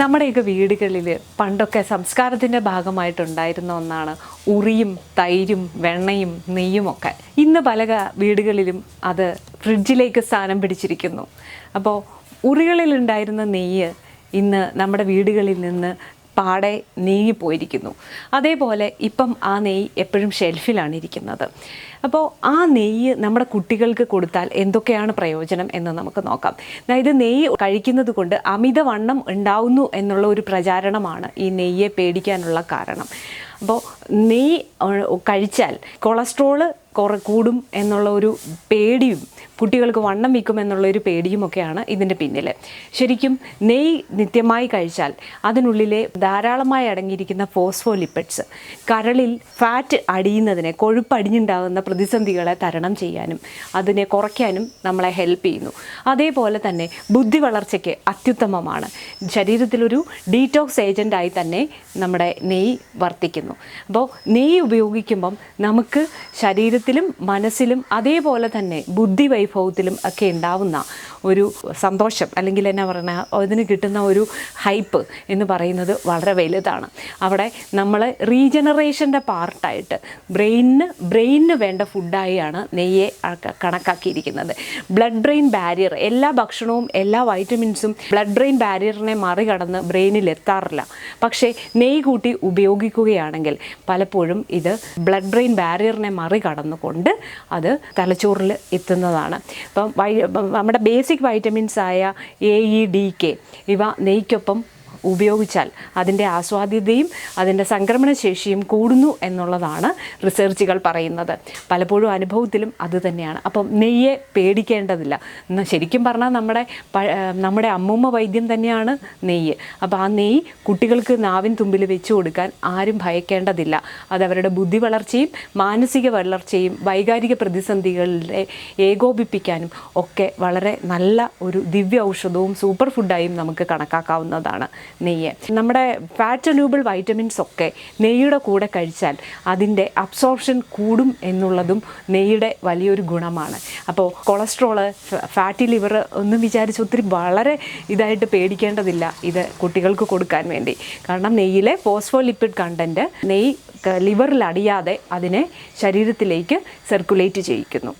നമ്മുടെയൊക്കെ വീടുകളിൽ പണ്ടൊക്കെ സംസ്കാരത്തിന്റെ ഭാഗമായിട്ടുണ്ടായിരുന്ന ഒന്നാണ് ഉറിയും തൈരും വെണ്ണയും നെയ്യും ഒക്കെ. ഇന്ന് പല വീടുകളിലും അത് ഫ്രിഡ്ജിലേക്ക് സ്ഥാനം പിടിച്ചിരിക്കുന്നു. അപ്പോൾ ഉറികളിലുണ്ടായിരുന്ന നെയ്യ് ഇന്ന് നമ്മുടെ വീടുകളിൽ നിന്ന് പാടെ നീങ്ങിപ്പോയിരിക്കുന്നു അതേപോലെ ഇപ്പം ആ നെയ്യ് എപ്പോഴും ഷെൽഫിലാണ് ഇരിക്കുന്നത്. അപ്പോൾ ആ നെയ്യ് നമ്മുടെ കുട്ടികൾക്ക് കൊടുത്താൽ എന്തൊക്കെയാണ് പ്രയോജനം എന്ന് നമുക്ക് നോക്കാം. അതായത് നെയ്യ് കഴിക്കുന്നത് കൊണ്ട് അമിതവണ്ണം ഉണ്ടാവുന്നു എന്നുള്ള ഒരു പ്രചാരണമാണ് ഈ നെയ്യെ പേടിക്കാനുള്ള കാരണം. അപ്പോൾ നെയ്യ് കഴിച്ചാൽ കൊളസ്ട്രോൾ കുറ കൂടും എന്നുള്ള ഒരു പേടിയും കുട്ടികൾക്ക് വണ്ണം വയ്ക്കും എന്നുള്ളൊരു പേടിയുമൊക്കെയാണ് ഇതിന്റെ പിന്നിൽ ശരിക്കും നെയ്യ് നിത്യമായി കഴിച്ചാൽ അതിനുള്ളിലെ ധാരാളമായി അടങ്ങിയിരിക്കുന്ന ഫോസ്ഫോലിപ്പിഡ്സ് കരളിൽ ഫാറ്റ് അടിയുന്നതിനെ കൊഴുപ്പ് അടിഞ്ഞുണ്ടാകുന്ന പ്രതിസന്ധികളെ തരണം ചെയ്യാനും അതിനെ കുറയ്ക്കാനും നമ്മളെ ഹെൽപ്പ് ചെയ്യുന്നു. അതേപോലെ തന്നെ ബുദ്ധി വളർച്ചയ്ക്ക് അത്യുത്തമമാണ്. ശരീരത്തിലൊരു ഡീറ്റോക്സ് ഏജന്റായി തന്നെ നമ്മുടെ നെയ്യ് വർത്തിക്കുന്നു. അപ്പോൾ നെയ്യ് ഉപയോഗിക്കുമ്പം നമുക്ക് ശരീരത്തിലും മനസ്സിലും അതേപോലെ തന്നെ ബുദ്ധി വൈഭവത്തിലും ഒക്കെ ഉണ്ടാവുന്ന ഒരു സന്തോഷം അല്ലെങ്കിൽ എന്നാ പറയുന്ന അതിന് കിട്ടുന്ന ഒരു ഹൈപ്പ് എന്ന് പറയുന്നത് വളരെ വലുതാണ്. അവിടെ നമ്മൾ റീജനറേഷന്റെ പാർട്ടായിട്ട് ബ്രെയിനിന് ബ്രെയിനിന് വേണ്ട ഫുഡായാണ് നെയ്യെ കണക്കാക്കിയിരിക്കുന്നത്. ബ്ലഡ് ബ്രെയിൻ ബാരിയർ എല്ലാ ഭക്ഷണവും എല്ലാ വൈറ്റമിൻസും ബ്ലഡ് ബ്രെയിൻ ബാരിയറിനെ മറികടന്ന് ബ്രെയിനിൽ എത്താറില്ല. പക്ഷേ നെയ്യ് കൂട്ടി ഉപയോഗിക്കുകയാണെങ്കിൽ പലപ്പോഴും ഇത് ബ്ലഡ് ബ്രെയിൻ ബാരിയറിനെ മറികടന്നുകൊണ്ട് അത് തലച്ചോറിൽ എത്തുന്നതാണ്. അപ്പം വൈ നമ്മുടെ ബേസിക് വൈറ്റമിൻസ് ആയ എ ഇ ഡി കെ ഇവ നെയ്ക്കൊപ്പം ഉപയോഗിച്ചാൽ അതിന്റെ ആസ്വാദ്യതയും അതിന്റെ സംക്രമണശേഷിയും കൂടുന്നു എന്നുള്ളതാണ് റിസർച്ചുകൾ പറയുന്നത്. പലപ്പോഴും അനുഭവത്തിലും അത് തന്നെയാണ്. അപ്പം നെയ്യെ പേടിക്കേണ്ടതില്ല. ശരിക്കും പറഞ്ഞാൽ നമ്മുടെ നമ്മുടെ അമ്മൂമ്മ വൈദ്യം തന്നെയാണ് നെയ്യ്. അപ്പോൾ ആ നെയ്യ് കുട്ടികൾക്ക് നാവിൻ തുമ്പിൽ വെച്ച് കൊടുക്കാൻ ആരും ഭയക്കേണ്ടതില്ല. അത് അവരുടെ ബുദ്ധി വളർച്ചയും മാനസിക വളർച്ചയും വൈകാരിക പ്രതിസന്ധികളെ ഏകോപിപ്പിക്കാനും ഒക്കെ വളരെ നല്ല ഒരു ദിവ്യ ഔഷധവും സൂപ്പർ ഫുഡായും നമുക്ക് കണക്കാക്കാവുന്നതാണ്. നെയ്യ്. നമ്മുടെ ഫാറ്റ് ലൂബിൾ വൈറ്റമിൻസ് ഒക്കെ നെയ്യുടെ കൂടെ കഴിച്ചാൽ അതിന്റെ അബ്സോർപ്ഷൻ കൂടും എന്നുള്ളതും നെയ്യുടെ വലിയൊരു ഗുണമാണ്. അപ്പോൾ കൊളസ്ട്രോൾ ഫാറ്റി ലിവർ ഒന്നും വിചാരിച്ച് ഒത്തിരി വളരെ ഇതായിട്ട് പേടിക്കേണ്ടതില്ല ഇത് കുട്ടികൾക്ക് കൊടുക്കാൻ വേണ്ടി. കാരണം നെയ്യിലെ ഫോസ്ഫോലിപ്പിഡ് കണ്ടന്റ് നെയ്യ് ലിവറിൽ അടിയാതെ അതിനെ ശരീരത്തിലേക്ക് സർക്കുലേറ്റ് ചെയ്യിക്കുന്നു.